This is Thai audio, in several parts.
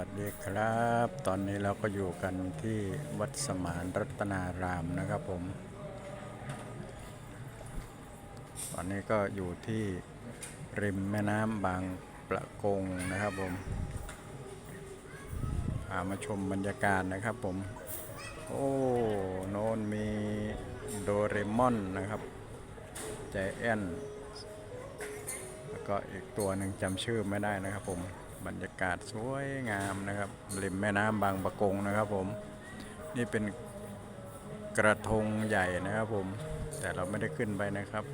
วัสดีครับ ตอนนี้เราก็อยู่กันที่วัดสมานรัตนารามนะครับผม ตอนนี้ก็อยู่ที่ริมแม่น้ำบางประกงนะครับผมพามาชมบรรยากาศนะครับผม โอ้โน่นมีโดเรมอนนะครับใจแอนแล้วก็อีกตัวหนึ่งจำชื่อไม่ได้นะครับผม บรรยากาศสวยงามนะครับริมแม่น้ำบางประกงนะครับผม นี่เป็นกระทงใหญ่นะครับผม แต่เราไม่ได้ขึ้นไปนะครับ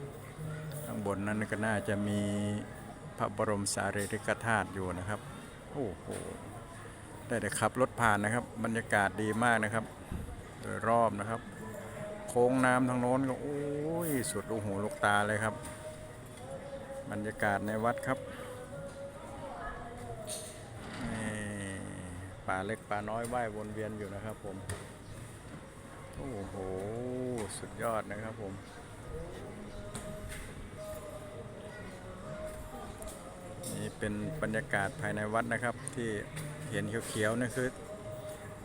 ข้างบนนั้นก็น่าจะมีพระบรมสารีริกธาตุอยู่นะครับ โอ้โห ได้แต่ขับรถผ่านนะครับ บรรยากาศดีมากนะครับ โดยรอบนะครับ โค้งน้ำทางโน้นก็โอ้ยสุดลูกหูลูกตาเลยครับ บรรยากาศในวัดครับ ป่าเล็กป่าน้อยว่ายวนเวียนอยู่นะครับผม โอ้โห สุดยอดนะครับผมนี่เป็นบรรยากาศภายในวัดนะครับ ที่เห็นเขียวๆนั่นคือ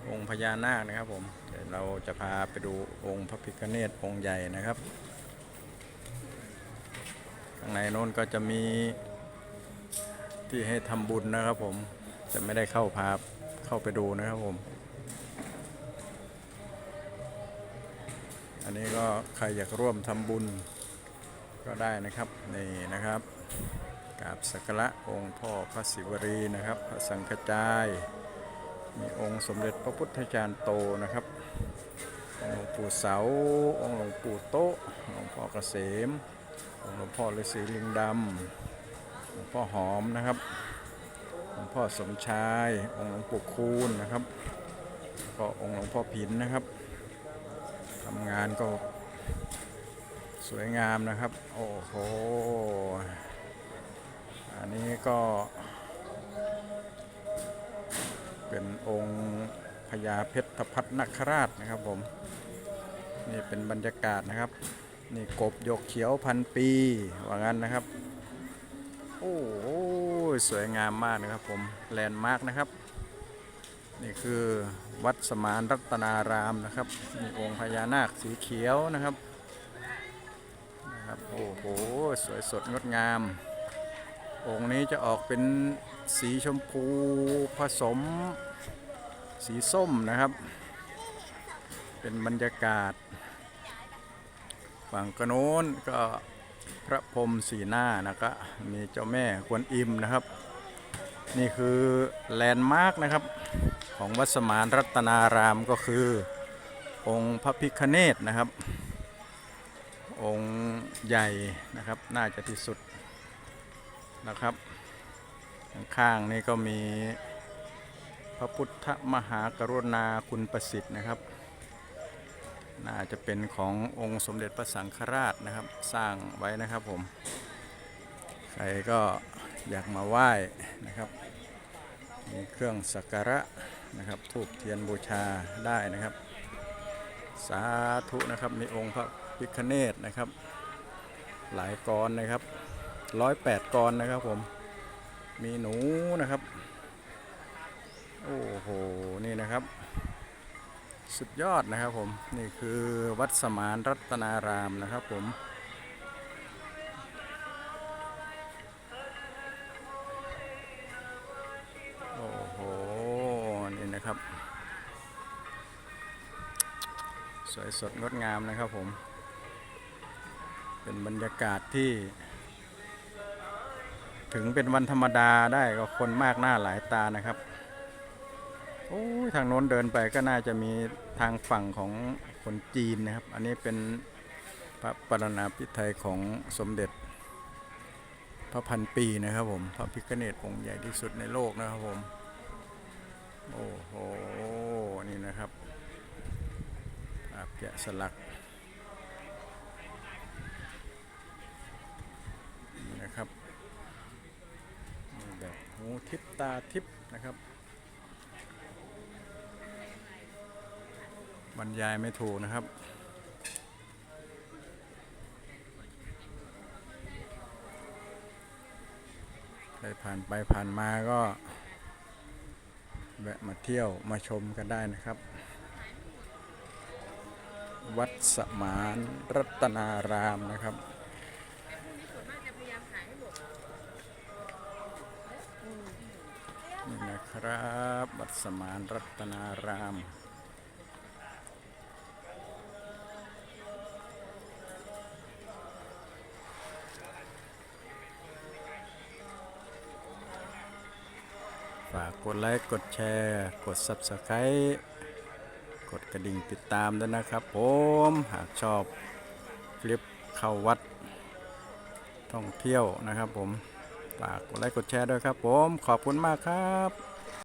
องค์พญานาคนะครับผมเดี๋ยวเราจะพาไปดูองค์พระพิฆเนศองค์ใหญ่นะครับข้างในโน้นก็จะมีที่ให้ทำบุญนะครับผมจะไม่ได้เข้าพา เข้าไปดูนะครับผม อันนี้ก็ใครอยากร่วมทำบุญก็ได้นะครับนี่นะครับกราบสักการะองค์พ่อพระศิวรีนะครับ พระสังฆจาย มีองค์สมเด็จพระพุทธจารย์โตนะครับองค์หลวงปู่เสา องค์หลวงปู่โตหลวงพ่อเกษมองค์หลวงพ่อฤาษีลิงดำหลวงพ่อหอมนะครับ หลวงพ่อสมชาย องค์หลวงปู่คูณนะครับก็องค์หลวงพ่อผินนะครับทำงานก็สวยงามนะครับ โอ้โห อันนี้ก็ เป็นองค์พญาเพชรพัฒนคราชนะครับผม นี่เป็นบรรยากาศนะครับ นี่กบยกเขียวพันปี ว่างั้นนะครับ โอ้โห สวยงามมากนะครับผมแลนด์มาร์กนะครับ นี่คือวัดสมานรัตนารามนะครับมีองค์พญานาคสีเขียวนะครับนะครับโอ้โหสวยสดงดงาม องค์นี้จะออกเป็นสีชมพูผสมสีส้มนะครับ เป็นบรรยากาศฝั่งกระโน้นก็ พระพรมสีหน้านะครับมีเจ้าแม่กวนอิมนะครับ นี่คือแลนด์มาร์กนะครับ ของวัดสมานรัตนารามก็คือ องค์พระพิคเนตนะครับ องค์ใหญ่นะครับน่าจะที่สุดนะครับ ข้างๆนี่ก็มีพระพุทธมหากรุณาคุณประสิทธิ์นะครับ น่าจะเป็นขององค์สมเด็จพระสังฆราชนะครับ สร้างไว้นะครับผม ใครก็อยากมาไหว้นะครับ มีเครื่องสักการะนะครับทูบเทียนบูชาได้นะครับ สาธุนะครับ มีองค์พระพิฆเนศนะครับ หลายกรนะครับร้อยแปดกรนะครับผม มีหนูนะครับ โอ้โห นี่นะครับ สุดยอดนะครับผม นี่คือวัดสมานรัตนารามนะครับผมโอ้โหนี่นะครับ สวยสดงดงามนะครับผม เป็นบรรยากาศที่ ถึงเป็นวันธรรมดาได้ก็คนมากหน้าหลายตานะครับ โอ้ทางโน้นเดินไปก็น่าจะมีทางฝั่งของคนจีนนะครับ อันนี้เป็นพระปรณาภิไธยของสมเด็จ พระพันปีนะครับผม พระพิฆเนศองค์ใหญ่ที่สุดในโลกนะครับผม โอ้โห นี่นะครับภาพแกะสลักนะครับแบบหูทิพตาทิพนะครับ บรรยายไม่ถูกนะครับ ใครผ่านไปผ่านมาก็ แวะมาเที่ยวมาชมกันได้นะครับ วัดสมานรัตนารามนะครับนี่นะครับวัดสมานรัตนารามากกดไลค์ กดแชร์ กด Subscribe กดกระดิ่งติดตามด้วยนะครับผมหากชอบคลิปเข้าวัดท่องเที่ยวนะครับผมฝากกดไลค์ กดแชร์ด้วยครับผม ขอบคุณมากครับ